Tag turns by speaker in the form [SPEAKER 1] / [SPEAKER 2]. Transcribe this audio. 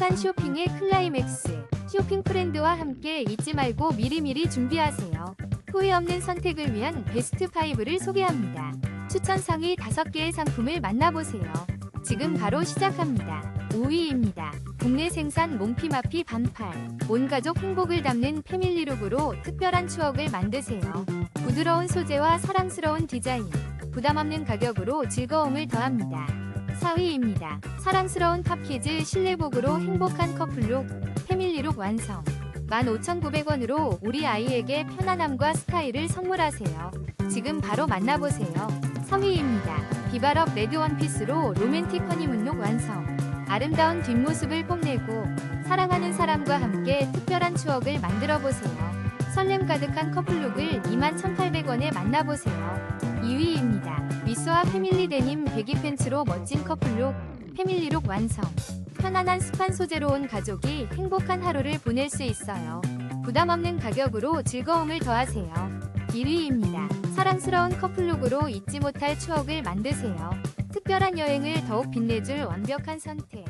[SPEAKER 1] 행복한 쇼핑의 클라이맥스. 쇼핑 프렌드와 함께 잊지 말고 미리미리 준비하세요. 후회 없는 선택을 위한 베스트 5를 소개합니다. 추천 상위 5개의 상품을 만나보세요. 지금 바로 시작합니다. 5위입니다. 국내 생산 몽피마피 반팔. 온 가족 행복을 담는 패밀리룩으로 특별한 추억을 만드세요. 부드러운 소재와 사랑스러운 디자인. 부담 없는 가격으로 즐거움을 더합니다. 4위입니다. 사랑스러운 팝키즈 실내복으로 행복한 커플룩, 패밀리룩 완성. 15,900원으로 우리 아이에게 편안함과 스타일을 선물하세요. 지금 바로 만나보세요. 3위입니다. 비바럽 레드 원피스로 로맨틱 허니문룩 완성. 아름다운 뒷모습을 뽐내고 사랑하는 사람과 함께 특별한 추억을 만들어 보세요. 설렘 가득한 커플룩을 21,800원에 만나보세요. 2위 패밀리 데님 배기 팬츠로 멋진 커플룩, 패밀리룩 완성. 편안한 스판 소재로 온 가족이 행복한 하루를 보낼 수 있어요. 부담 없는 가격으로 즐거움을 더하세요. 1위입니다. 사랑스러운 커플룩으로 잊지 못할 추억을 만드세요. 특별한 여행을 더욱 빛내줄 완벽한 선택.